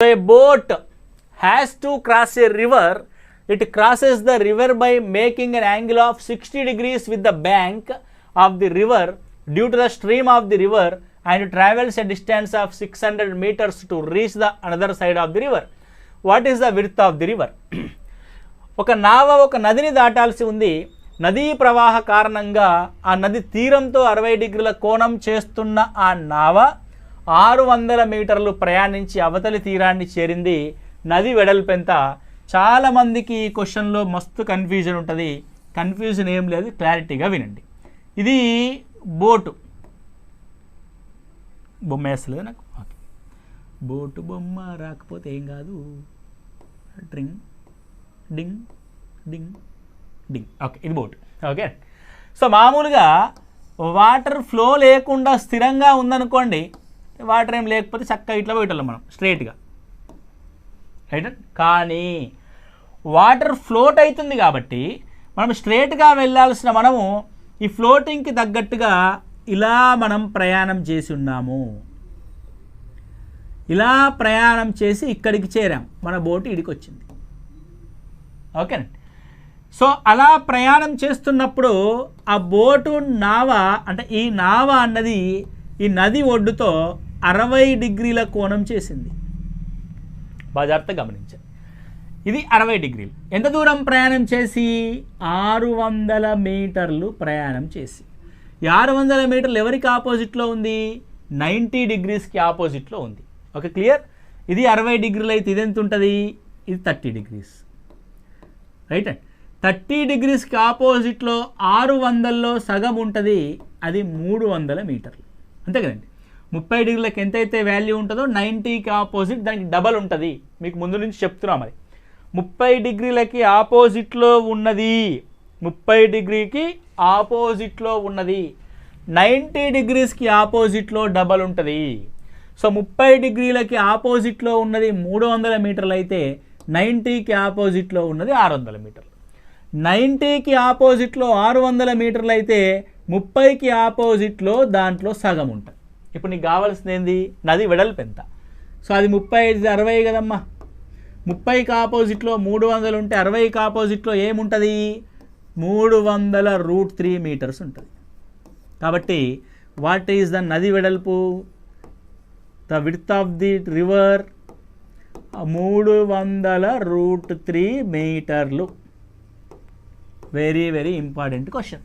So a boat has to cross a river. It crosses the river by making an angle of 60 degrees with the bank of the river due to the stream of the river and travels a distance of 600 meters to reach the another side of the river. What is the width of the river? ఒక నావ ఒక నదిని దాటాల్సి ఉంది నదీ ప్రవాహ కారణంగా ఆ నది తీరంతో అరవై డిగ్రీల కోణం చేస్తున్న ఆ నావ ఆరు వందల మీటర్లు ప్రయాణించి అవతలి తీరాన్ని చేరింది నది వెడల్పెంత. చాలామందికి ఈ క్వశ్చన్లో మస్తు కన్ఫ్యూజన్ ఉంటుంది. కన్ఫ్యూజన్ ఏం లేదు క్లారిటీగా వినండి. ఇది బోటు. బొమ్మ వేస్తలేదు నాకు? ఓకే. బోటు బొమ్మ రాకపోతే ఏం కాదు. డ్రింగ్ డింగ్ డింగ్ డింగ్. ఓకే ఇది బోట్. ఓకే. సో మామూలుగా వాటర్ ఫ్లో లేకుండా స్థిరంగా ఉందనుకోండి వాటర్ ఏం లేకపోతే చక్కగా ఇట్లా పోయేటోళ్ళం మనం స్ట్రైట్గా. రైట్ కానీ వాటర్ ఫ్లోట్ అవుతుంది కాబట్టి మనం స్ట్రేట్గా వెళ్ళాల్సిన మనము ఈ ఫ్లోటింగ్కి తగ్గట్టుగా ఇలా మనం ప్రయాణం చేసి ఉన్నాము. ఇలా ప్రయాణం చేసి ఇక్కడికి చేరాం. మన బోటు ఇడికి వచ్చింది ఓకేనండి సో అలా ప్రయాణం చేస్తున్నప్పుడు ఆ బోటు నావ అంటే ఈ నావ అన్నది ఈ నది ఒడ్డుతో అరవై డిగ్రీల కోణం చేసింది. బాజార్త గమనించండి. ఇది అరవై డిగ్రీలు. ఎంత దూరం ప్రయాణం చేసి? ఆరు వందల మీటర్లు ప్రయాణం చేసి. ఈ ఆరు వందల మీటర్లు ఎవరికి ఆపోజిట్లో ఉంది? నైంటీ డిగ్రీస్కి ఆపోజిట్లో ఉంది. Okay clear? ఇది అరవై డిగ్రీలు అయితే ఇది ఎంత ఉంటుంది? ఇది thirty degrees. Right and. Thirty డిగ్రీస్కి ఆపోజిట్లో ఆరు వందల్లో సగం ఉంటుంది. అది మూడు వందల మీటర్లు. అంతే కదండి? ముప్పై డిగ్రీలకు ఎంతైతే వాల్యూ ఉంటుందో నైంటీకి ఆపోజిట్ దానికి డబల్ ఉంటుంది. మీకు ముందు నుంచి చెప్తున్నాం అది ముప్పై డిగ్రీలకి ఆపోజిట్లో ఉన్నది. ముప్పై డిగ్రీకి ఆపోజిట్లో ఉన్నది. నైంటీ డిగ్రీస్కి ఆపోజిట్లో డబల్ ఉంటుంది. సో ముప్పై డిగ్రీలకి ఆపోజిట్లో ఉన్నది మూడు వందల మీటర్లు అయితే నైంటీకి ఆపోజిట్లో ఉన్నది ఆరు వందల మీటర్లు. నైంటీకి ఆపోజిట్లో ఆరు వందల మీటర్లు అయితే ముప్పైకి ఆపోజిట్లో దాంట్లో సగం ఉంటుంది. ఇప్పుడు నీకు కావాల్సింది ఏంది? నది వెడల్పు ఎంత? సో అది ముప్పై ఐదు అరవై కదమ్మా. ముప్పైకి ఆపోజిట్లో మూడు వందలు ఉంటే అరవైకి ఆపోజిట్లో ఏముంటుంది? మూడు వందల రూట్ త్రీ మీటర్స్ ఉంటుంది. కాబట్టి వాట్ ఈజ్ ద నది వెడల్పు? The width of the river మూడు వందల రూట్ త్రీ మీటర్లు. Very very important question